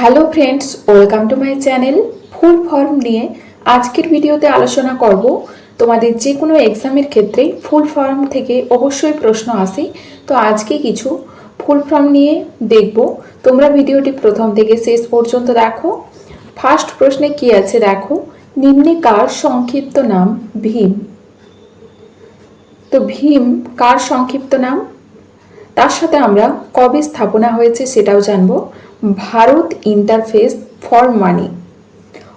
Hello friends, welcome to my channel full form নিয়ে আজকের ভিডিওতে আলোচনা করব তোমাদের যে কোনো এক্সামের ক্ষেত্রে ফুল ফর্ম থেকে অবশ্যই প্রশ্ন আসে। তো আজকে কিছু ফুল ফর্ম নিয়ে দেখব। তোমরা ভিডিওটি প্রথম থেকে শেষ পর্যন্ত দেখো। ফার্স্ট প্রশ্নে কি আছে দেখো? নিম্নে কার সংক্ষিপ্ত নাম ভীম? তো ভীম কার সংক্ষিপ্ত নাম? তার সাথে আমরা কবে স্থাপনা হয়েছে সেটাও জানব। Bharat interface for money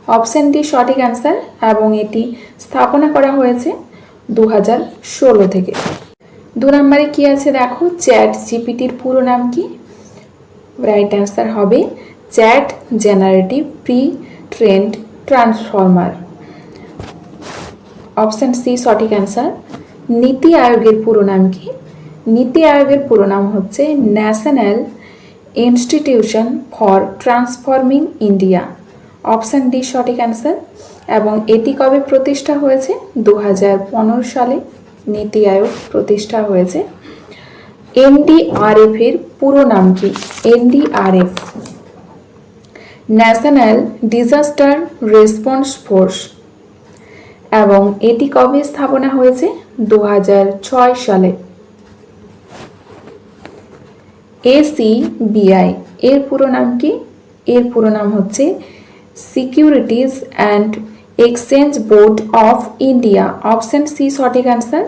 option D সঠিক অ্যান্সার এবং এটি স্থাপনা করা হয়েছে দু হাজার ষোলো থেকে। দু নম্বরে কি আছে দেখো? চ্যাট জিপিটির পুরো নাম কি? রাইট অ্যান্সার হবে chat generative pre trained transformer option C সঠিক অ্যান্সার নীতি আয়োগের পুরো নাম কি? নীতি আয়োগের পুরো নাম হচ্ছে national institution for transforming India option D সঠিক অ্যান্সার এবং এটি কবে প্রতিষ্ঠা হয়েছে? দু হাজার পনেরো সালে নীতি আয়োগ প্রতিষ্ঠা হয়েছে। এনডিআরএফ এর পুরো নাম কি? NDRF national disaster response force এবং এটি কবে স্থাপনা হয়েছে? দু হাজার ছয় সালে। এসিবিআই এর পুরো নাম কি? এর পুরো নাম হচ্ছে securities and exchange board of India option C সঠিক অ্যান্সার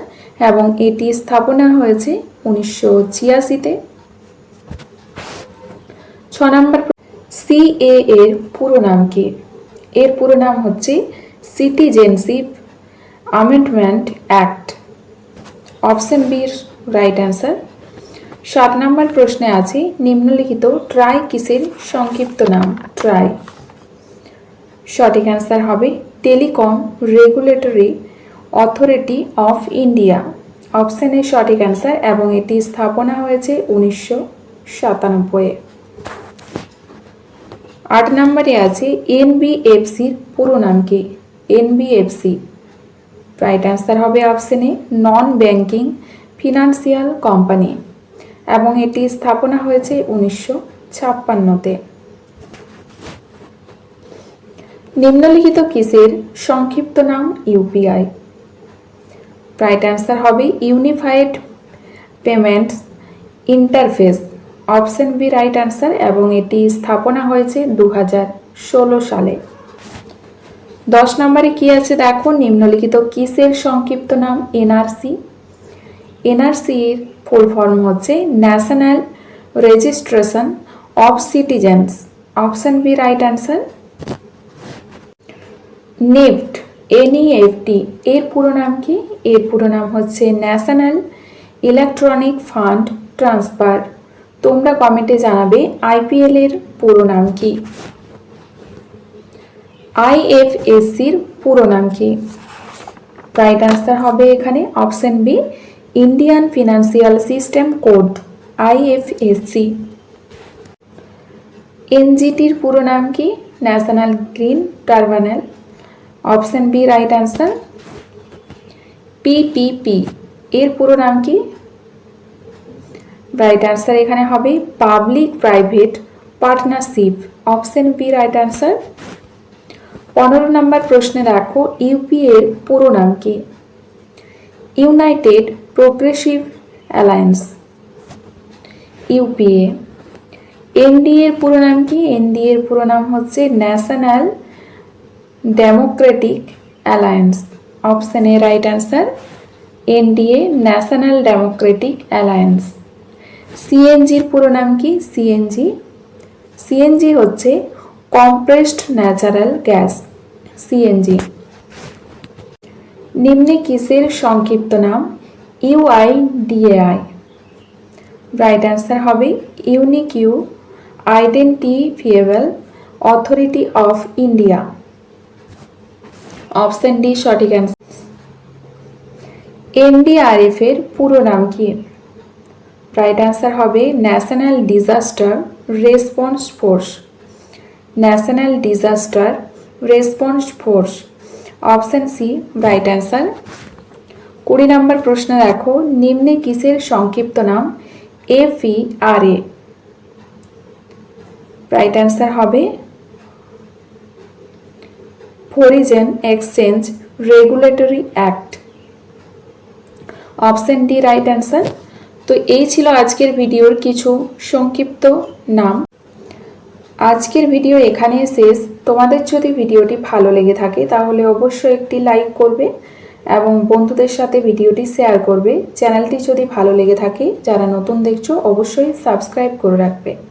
এবং এটি স্থাপনা হয়েছে উনিশশো ছিয়াশিতে। ছ নম্বর সিএ এর পুরো নাম কি? এর পুরো নাম হচ্ছে citizenship amendment act option B right answer সাত নম্বর প্রশ্নে আছে, নিম্নলিখিত ট্রাই কিসের সংক্ষিপ্ত নাম, ট্রাই। সঠিক অ্যান্সার হবে telecom regulatory authority of India. Option সঠিক অ্যান্সার এবং এটি স্থাপনা হয়েছে উনিশশো সাতানব্বইয়ে আট নম্বরে আছে এনবিএফসির পুরো নাম কি? এনবিএফসি রাইট অ্যান্সার হবে অপশানে নন ব্যাংকিং ফিনান্সিয়াল কোম্পানি এবং এটি স্থাপনা হয়েছে উনিশশো ছাপ্পান্নতে। নিম্নলিখিত কিসের সংক্ষিপ্ত নাম ইউপিআই। রাইট অ্যান্সার হবে unified payments interface option B right answer এবং এটি স্থাপনা হয়েছে দু সালে। দশ নম্বরে কি আছে দেখো? নিম্নলিখিত কিসের সংক্ষিপ্ত নাম এনআরসি? এনআরসির ফুল ফর্ম হচ্ছে national registration of citizens option B right answer NEFT NEFT এর পুরো নাম কি? এর পুরো নাম হচ্ছে ন্যাশনাল ইলেকট্রনিক ফান্ড ট্রান্সফার তোমরা কমেন্টে জানাবে আইপিএল এর পুরো নাম কি। আইএফএসসির পুরো নাম কি। রাইট আনসার হবে এখানে। Option B Indian financial system code IFSC এনজিটির পুরো নাম কি? National green tribunal option B right answer PPP এর পুরো নাম কি? রাইট আনসার এখানে হবে public private partnership option B right answer পনেরো নম্বর প্রশ্নে দেখো ইউপি এর পুরো নাম কি? United progressive alliance UPA NDA এর পুরো নাম কি? এনডিএ এর পুরো নাম হচ্ছে national democratic alliance option A right answer NDA national democratic alliance সিএনজির পুরো নাম কি? সিএনজি সিএনজি হচ্ছে কম্প্রেসড ন্যাচারাল গ্যাস সিএনজি নিম্নে কিসের সংক্ষিপ্ত নাম? ইউআইডিএআই রাইট অ্যান্সার হবে unique U identifiable authority of India option D সঠিক অ্যান্সার এনডিআরএফ এর পুরো নাম কি? রাইট অ্যান্সার হবে national disaster response force national disaster response force option C right answer কুড়ি নম্বর প্রশ্ন দেখো, নিম্নে কিসের সংক্ষিপ্ত নাম? A P R A right answer হবে foreign exchange regulatory act option D right answer তো এই ছিল আজকের ভিডিওর কিছু সংক্ষিপ্ত নাম। আজকের ভিডিও এখানেই শেষ। তোমাদের যদি ভিডিওটি ভালো লেগে থাকে, তাহলে অবশ্যই একটি লাইক করবে। এবং বন্ধুদের সাথে ভিডিওটি শেয়ার করবে। চ্যানেলটি যদি ভালো লেগে থাকে, যারা নতুন দেখছ, অবশ্যই সাবস্ক্রাইব করে রাখবে।